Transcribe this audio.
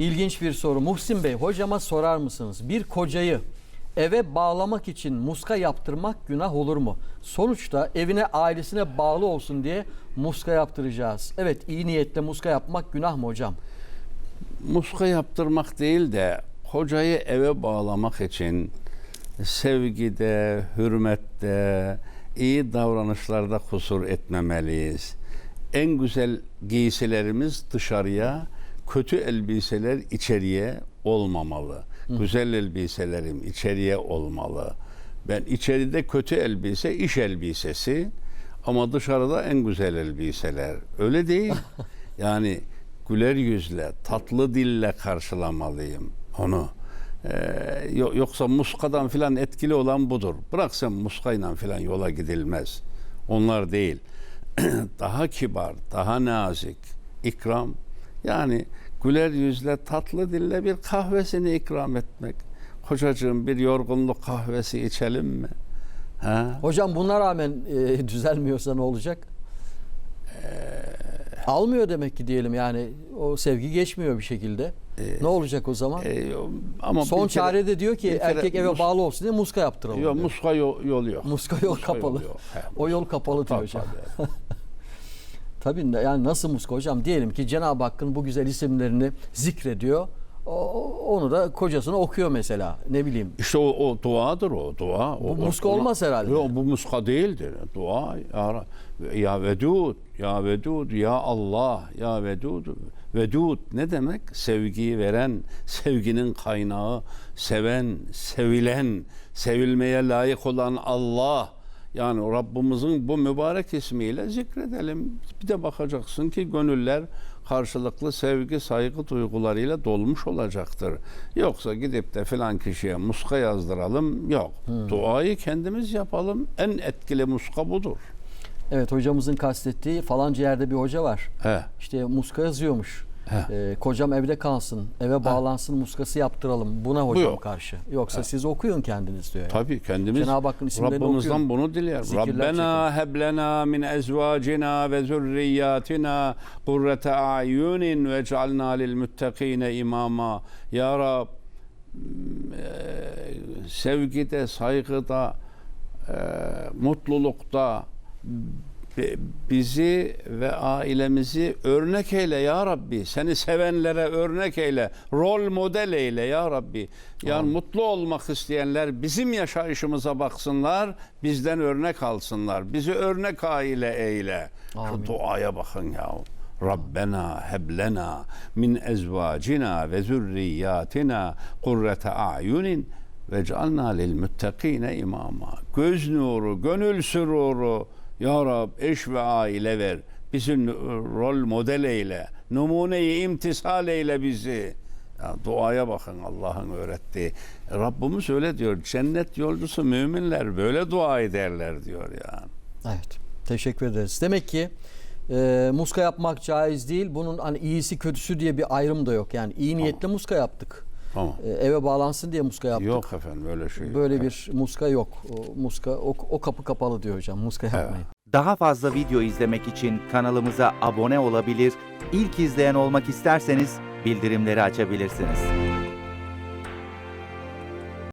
İlginç bir soru. Muhsin Bey hocama sorar mısınız? Bir kocayı eve bağlamak için muska yaptırmak günah olur mu? Sonuçta evine ailesine bağlı olsun diye muska yaptıracağız. Evet iyi niyetle muska yapmak günah mı hocam? muska yaptırmak değil de hocayı eve bağlamak için sevgide, hürmette, iyi davranışlarda kusur etmemeliyiz. En güzel giysilerimiz dışarıya, kötü elbiseler içeriye olmamalı. Güzel elbiselerim içeriye olmalı. Ben içeride kötü elbise, iş elbisesi ama dışarıda en güzel elbiseler. Öyle değil. Yani güler yüzle, tatlı dille karşılamalıyım onu. Ee, yo- yoksa muskadan filan etkili olan budur. Bırak sen muskayla filan yola gidilmez. Onlar değil. daha kibar, daha nazik, ikram. Yani güler yüzle, tatlı dille bir kahvesini ikram etmek. Kocacığım bir yorgunluk kahvesi içelim mi? Ha? Hocam buna rağmen e, düzelmiyorsa ne olacak? Almıyor demek ki diyelim yani o sevgi geçmiyor bir şekilde. ne olacak o zaman? Ee, ama Son kere- çare de diyor ki erkek eve mus- bağlı olsun diye muska yaptıralım. Yok diyor. muska yol, yol yok. Muska yol Muska kapalı. yok. He, O yol kapalı diyor hocam. tabii. Yani nasıl muska hocam? Diyelim ki Cenab-ı Hakk'ın bu güzel isimlerini zikrediyor. O- onu da kocasına okuyor mesela. Ne bileyim. İşte o, o duadır o dua. O, Bu muska olmaz herhalde. Yok bu muska değildir. Dua ya, ya Vedud, ya Vedud, ya Allah, ya Vedud. Vedud ne demek? Sevgiyi veren, sevginin kaynağı, seven, sevilen, sevilmeye layık olan Allah. Yani Rabbimizin bu mübarek ismiyle zikredelim. Bir de bakacaksın ki gönüller karşılıklı sevgi, saygı duygularıyla dolmuş olacaktır. Yoksa gidip de filan kişiye muska yazdıralım. Yok. Duayı kendimiz yapalım. En etkili muska budur. Evet hocamızın kastettiği falanca yerde bir hoca var. He. İşte muska yazıyormuş. Ee, kocam evde kalsın, eve bağlansın, muskası yaptıralım. Buna hocam yok. karşı. Yoksa siz okuyun kendiniz diyor. yani. Tabii kendimiz Cenab-ı Hakk'ın isimlerini Rabbimizden okuyun. bunu diler. Zikirler Rabbena heblena min ezvacina ve zurriyatina kurrete a'yunin ve cealna lil muttaqine imama. Ya Rab e, sevgide, saygıda, e, mutlulukta bizi ve ailemizi örnek eyle ya Rabbi. Seni sevenlere örnek eyle. Rol model eyle ya Rabbi. Yani mutlu olmak isteyenler bizim yaşayışımıza baksınlar, bizden örnek alsınlar. Bizi örnek aile eyle. Amin. Şu duaya bakın ya. Rabbena heblena min ezvacina ve zürriyatina kurrete a'yunin ve cealna lil muttakine imama. Göz nuru, gönül süruru. Ya Rab eş ve aile ver. Bizi n- rol model eyle. Numuneyi imtisal eyle bizi. Ya duaya bakın Allah'ın öğrettiği. Rabbimiz öyle diyor. Cennet yolcusu müminler böyle dua ederler diyor yani. Evet. Teşekkür ederiz. Demek ki e, muska yapmak caiz değil. Bunun hani iyisi kötüsü diye bir ayrım da yok. Yani iyi niyetle muska yaptık. Tamam. E, eve bağlansın diye muska yaptık. Yok efendim öyle şey. Böyle bir muska yok. O, muska o, o kapı kapalı diyor hocam. Muska yapmayın. Daha fazla video izlemek için kanalımıza abone olabilir, ilk izleyen olmak isterseniz bildirimleri açabilirsiniz.